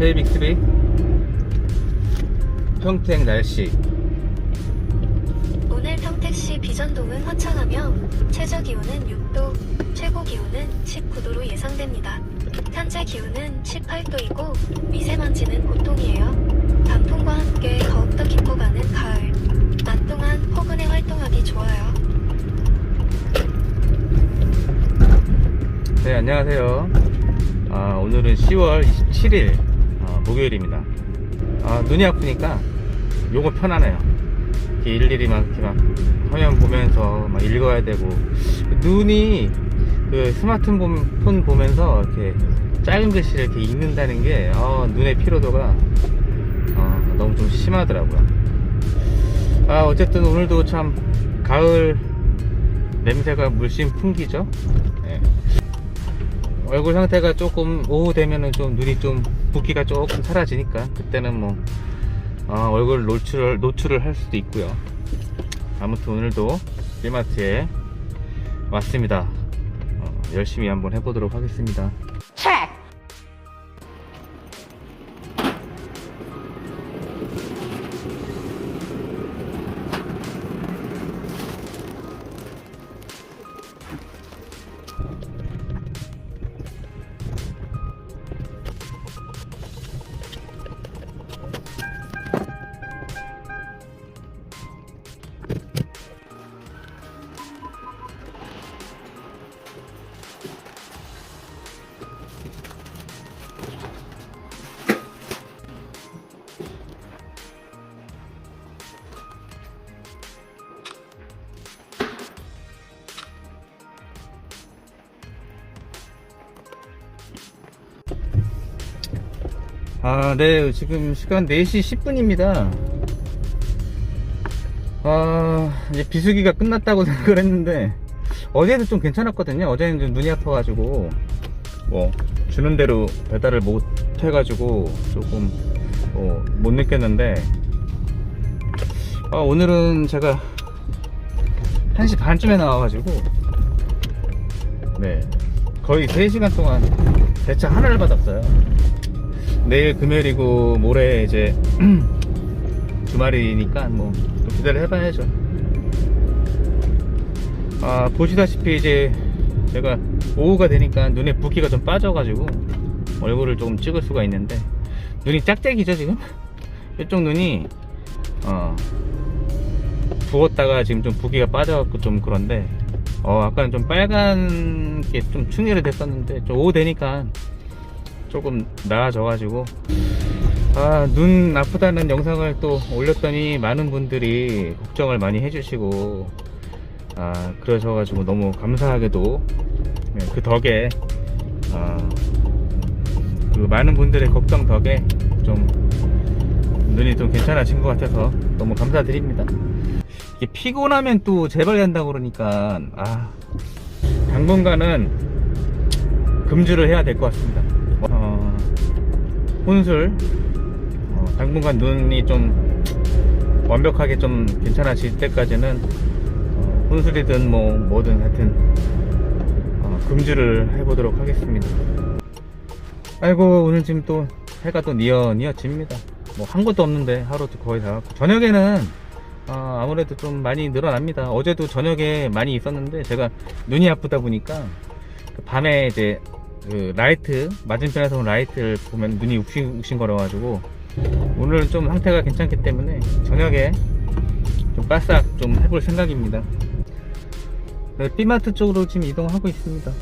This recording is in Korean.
헤이 빅스비 평택 날씨 오늘 평택시 비전동은 화창하며 최저 기온은 6도, 최고 기온은 19도로 예상됩니다. 현재 기온은 18도이고 미세먼지는 보통이에요. 단풍과 함께 더욱더 깊어가는 가을. 낮 동안 포근에 활동하기 좋아요. 네 안녕하세요 아, 오늘은 10월 27일 아, 목요일입니다. 아, 눈이 아프니까 요거 편하네요. 이렇게 일일이 막 이렇게 막 화면 보면서 막 읽어야 되고. 눈이 그 스마트폰 보면서 이렇게 작은 글씨를 이렇게 읽는다는 게 아, 눈의 피로도가 아, 너무 좀 심하더라고요. 아 어쨌든 오늘도 참 가을 냄새가 물씬 풍기죠? 예. 얼굴 상태가 조금 오후 되면은 좀 눈이 좀 붓기가 조금 사라지니까 그때는 뭐 아, 얼굴 노출을 노출을 할 수도 있고요. 아무튼 오늘도 일마트에 왔습니다. 어, 열심히 한번 해보도록 하겠습니다. 아, 네. 지금 시간 4시 10분입니다. 아, 이제 비수기가 끝났다고 생각을 했는데, 어제도 좀 괜찮았거든요. 어제는 좀 눈이 아파가지고, 뭐, 주는 대로 배달을 못 해가지고, 조금, 어, 못 느꼈는데, 아, 오늘은 제가 1시 반쯤에 나와가지고, 네. 거의 3시간 동안 대차 하나를 받았어요. 내일 금요일이고 모레 이제 주말이니까 뭐좀 기대를 해봐야죠. 아 보시다시피 이제 제가 오후가 되니까 눈에 붓기가 좀 빠져가지고 얼굴을 조금 찍을 수가 있는데 눈이 짝짝이죠 지금? 이쪽 눈이 어 부었다가 지금 좀 붓기가 빠져갖고 좀 그런데 어 아까는 좀 빨간 게 좀 충혈이 됐었는데 좀 오후 되니까 조금 나아져가지고 아 눈 아프다는 영상을 또 올렸더니 많은 분들이 걱정을 많이 해주시고 아 그러셔가지고 너무 감사하게도 네, 그 덕에 아, 그 많은 분들의 걱정 덕에 좀 눈이 좀 괜찮아진 것 같아서 너무 감사드립니다. 이게 피곤하면 또 재발된다고 그러니까 아 당분간은 금주를 해야 될 것 같습니다. 어, 혼술 어, 당분간 눈이 좀 완벽하게 좀 괜찮아질 때까지는 어, 혼술이든 뭐 뭐든 하여튼 어, 금주를 해보도록 하겠습니다. 아이고 오늘 지금 또 해가 또 니어 니어 집니다. 뭐 한 것도 없는데 하루 거의 다 왔고 저녁에는 어, 아무래도 좀 많이 늘어납니다. 어제도 저녁에 많이 있었는데 제가 눈이 아프다 보니까 그 밤에 이제 그 라이트 맞은편에서 온 라이트를 보면 눈이 욱신 욱신거려가지고 오늘은 좀 상태가 괜찮기 때문에 저녁에 좀 바싹 좀 해볼 생각입니다. 네, B마트 쪽으로 지금 이동하고 있습니다.